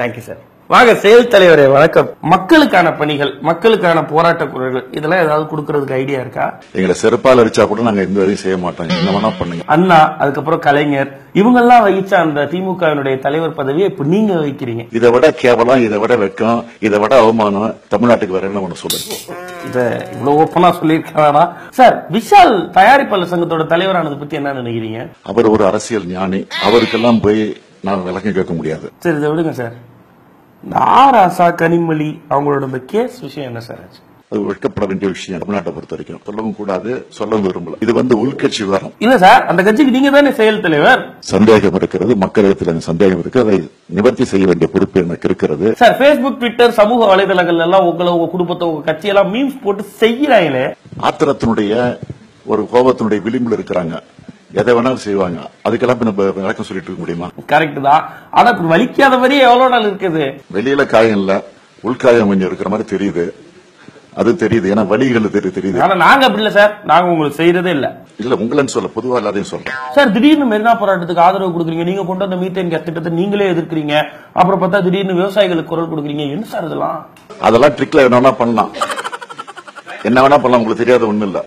Thank you sir வாங்க செயல் தலைவரே வணக்கம். மக்களுக்கான பணிகள் மக்களுக்கான போராட்ட குரல்கள் இதெல்லாம் ஏதாவது கொடுக்கறதுக்கு ஐடியா இருக்கா? எங்களை செருப்பால் அடிச்சா கூட நாங்க எந்த வேலையும் செய்ய மாட்டோம். என்ன வேணா பண்ணுங்க. அண்ணா அதுக்கப்புறம் கலைஞர் இவங்கெல்லாம் வகிச்ச அந்த திமுகவினுடைய தலைவர் பதவியை இப்ப நீங்க வைக்கிறீங்க இதை விட கேவலம் இதை விட வெக்கம் இதை விட அவமானம் தமிழ்நாட்டுக்கு வேற என்ன ஒண்ணு சொல்லுங்க இத இவ்வளவு ஓப்பனா சொல்லியிருக்காரா? சார் விஷால் தயாரிப்பாளர் சங்கத்தோட தலைவரானது பத்தி என்ன நினைக்கிறீங்க? அவர் ஒரு அரசியல் ஞானி. அவருக்கெல்லாம் போய் நான் விளக்கம் கேட்க முடியாது. சரி இதை விடுங்க சார். ஆசா கனிமொழி அவங்களோட இந்த கேஸ் விஷயம் என்ன சார் ஆச்சு? அது வெட்கப்பட வேண்டிய விஷயம் தமிழ்நாட்டை பொறுத்த வரைக்கும். சொல்லவும் கூடாது சொல்லவும் விரும்பல. இது வந்து உள்கட்சி விவகாரம் இல்ல சார் அந்த கட்சிக்கு நீங்க தானே செயல் தலைவர். சந்தேகம் இருக்கிறது மக்களிடத்தில் அந்த சந்தேகம் இருக்கு. அதை நிவர்த்தி செய்ய வேண்டிய பொறுப்பு எனக்கு இருக்கிறது. சார் Facebook ட்விட்டர் சமூக வலைதளங்கள்ல எல்லாம் உங்களை உங்க குடும்பத்தை உங்க கட்சியெல்லாம் மீம்ஸ் போட்டு செய்யறாங்களே. ஆத்திரத்தினுடைய ஒரு கோபத்தினுடைய விளிம்பில் இருக்கிறாங்க. எதை வேணாலும் செய்வாங்க. அதுக்கெல்லாம் நம்ம விளக்கம் சொல்லிட்டு இருக்க முடியுமா? கரெக்ட் தான். ஆனா இப்ப வலிக்காத மாதிரியே எவ்வளவு நாள் இருக்குது? வெளியில காயம் இல்ல. உள்காயம் கொஞ்சம் இருக்கிற மாதிரி தெரியுது. அது தெரியுது. ஏன்னா வலிகள் தெரி- தெரியுது. ஆனா நாங்க அப்படி இல்ல சார். நாங்க உங்களுக்கு செய்யறதே இல்ல. இல்ல உங்களன்னு சொல்ல பொதுவா எல்லாரையும் சொல்றேன் சார் திடீர்னு மெரினா போராட்டத்துக்கு ஆதரவு கொடுக்குறீங்க. நீங்க கொண்டு வந்த மீத்தேன் கேஸ் திட்டத்தை நீங்களே எதிர்க்கிறீங்க. அப்புறம் பார்த்தா திடீர்னு விவசாயிகளுக்கு குரல் கொடுக்குறீங்க. என்ன சார் இதெல்லாம்? அதெல்லாம் ட்ரிக்ல என்ன வேணா பண்ணலாம். என்ன வேணா பண்ணலாம். உங்களுக்கு தெரியாத ஒண்ணு இல்ல.